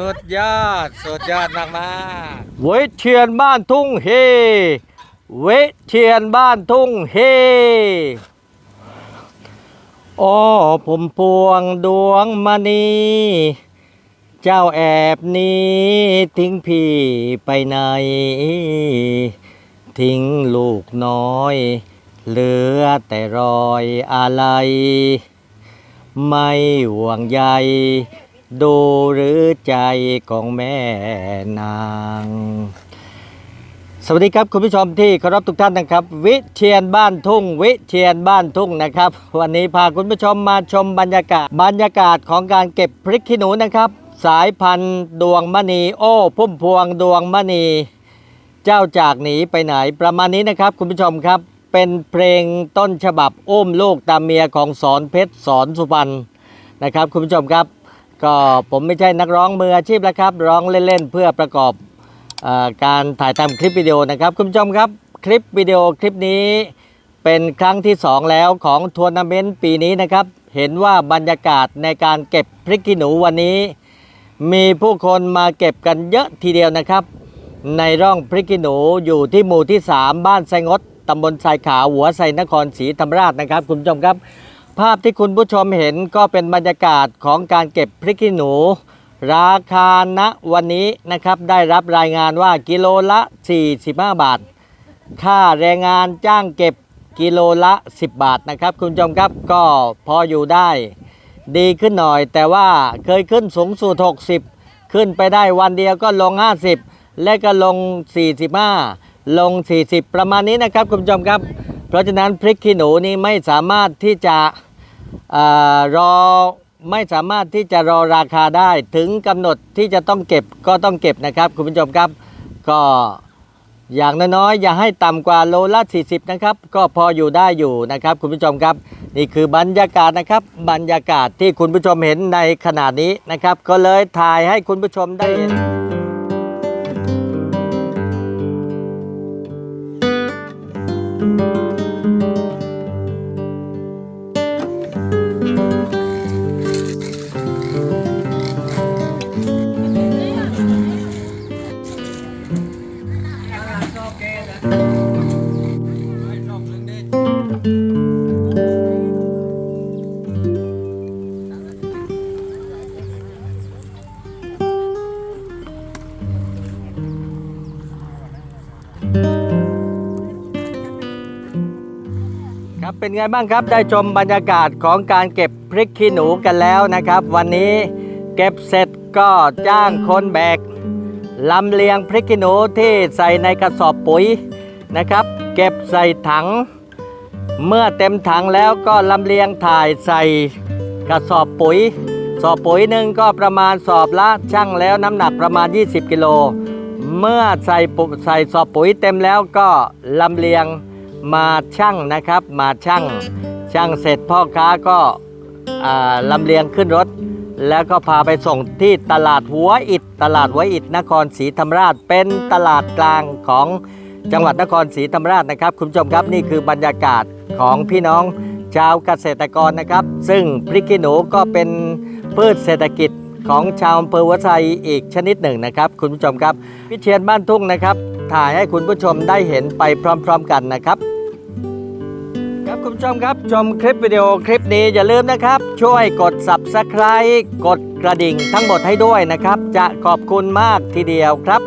สุดยอด สุดยอดมากมากเวทเทียนบ้านทุ่งเฮ เวทเทียนบ้านทุ่งเฮอ้อผมพวงดวงมณีเจ้าแอบนี้ทิ้งพี่ไปไหน ทิ้งลูกน้อย เหลือแต่รอยอะไร ไม่ห่วงใย ดูหรือใจของแม่นาง สวัสดีครับคุณผู้ชมที่เคารพทุกท่านนะครับ วิเชียนบ้านทุ่ง วิเชียนบ้านทุ่งนะครับ วันนี้พาคุณผู้ชมมาชมบรรยากาศบรรยากาศของการเก็บพริกขี้หนูนะครับ สายพันธุ์ดวงมณีโอ้พุ่มพวงดวงมณี เจ้าจากหนีไปไหนประมาณนี้นะครับ คุณผู้ชมครับ เป็นเพลงต้นฉบับอุ้มลูกตามเมียของสอนเพชรสอนสุพรรณนะครับ คุณผู้ชมครับ ก็ผมไม่ใช่นักร้องมืออาชีพแล้วครับ ร้องเล่นๆ เพื่อประกอบอการถ่ายทำคลิปวิดีโอนะครับคุณผู้ชมครับคลิปวิดีโอคลิปนี้เป็นครั้งที่ 2 แล้วของทัวร์นาเมนต์ปีนี้นะครับ เห็นว่าบรรยากาศในการเก็บพริกขี้หนูวันนี้ มีผู้คนมาเก็บกันเยอะทีเดียวนะครับ ในร่องพริกขี้หนูอยู่ที่หมู่ที่ 3 บ้านไซงดตำบลไซขาหัวไซนครศรีธรรมราชนะครับ คุณผู้ชมครับ ภาพที่คุณผู้ชมเห็นก็เป็นบรรยากาศของการเก็บพริกขี้หนู ราคาณวันนี้นะครับได้รับรายงานว่ากิโลละ 45 บาท ค่าแรงงานจ้างเก็บกิโลละ 10 บาทนะครับคุณผู้ชมครับก็พออยู่ได้ ดีขึ้นหน่อย แต่ว่าเคยขึ้นสูงสุด 60 ขึ้นไปได้วันเดียวก็ลง 50 และก็ลง 45 ลง 40 ประมาณนี้นะครับคุณผู้ชมครับ เพราะฉะนั้นพริกขี้หนูนี่ไม่สามารถที่จะ รอไม่สามารถที่จะรอราคาได้ถึงกำหนดที่จะต้องเก็บก็ต้องเก็บนะครับ คุณผู้ชมครับ ก็อย่างน้อยๆอย่าให้ต่ำกว่าโลละ40 นะครับ ก็พออยู่ได้อยู่นะครับ คุณผู้ชมครับ นี่คือบรรยากาศนะครับ บรรยากาศที่คุณผู้ชมเห็นในขณะนี้นะครับ ก็เลยถ่ายให้คุณผู้ชมได้เห็น ครับเป็นไงบ้างครับได้ชมบรรยากาศของการเก็บพริกขี้หนูกันแล้วนะครับ วันนี้เก็บเสร็จก็จ้างคนแบกลำเลียงพริกขี้หนูที่ใส่ในกระสอบปุ๋ยนะครับ เก็บใส่ถัง เมื่อเต็มถังแล้วก็ลำเลียงถ่ายใส่กระสอบปุ๋ย สอบปุ๋ยหนึ่งก็ประมาณสอบละช่างแล้วน้ำหนักประมาณ 20 กิโล เมื่อใส่ปุใส่สอบปุ๋ยเต็มแล้วก็ลำเลียง มาชั่งนะครับ มาชั่งชั่งเสร็จพ่อค้าก็ลำเลียงขึ้นรถ แล้วก็พาไปส่งที่ตลาดหัวอิฐตลาดหัวอิฐนครศรีธรรมราช เป็นตลาดกลางของจังหวัดนครศรีธรรมราชนะครับ คุณผู้ชมครับนี่คือบรรยากาศของพี่น้องชาวเกษตรกรนะครับ ซึ่งพริกขี้หนูก็เป็นพืชเศรษฐกิจ ของชาวอำเภอวัดไซอีกชนิดหนึ่งนะครับ คุณผู้ชมครับพิเชียนบ้านทุ่งนะครับ ถ่ายให้คุณผู้ชมได้เห็นไปพร้อม ๆ กันนะครับ ครับคุณผู้ชมครับชมคลิปวิดีโอคลิปนี้อย่าลืมนะครับ ช่วยกด subscribe กดกระดิ่งทั้งหมดให้ด้วยนะครับ จะขอบคุณมากทีเดียวครับ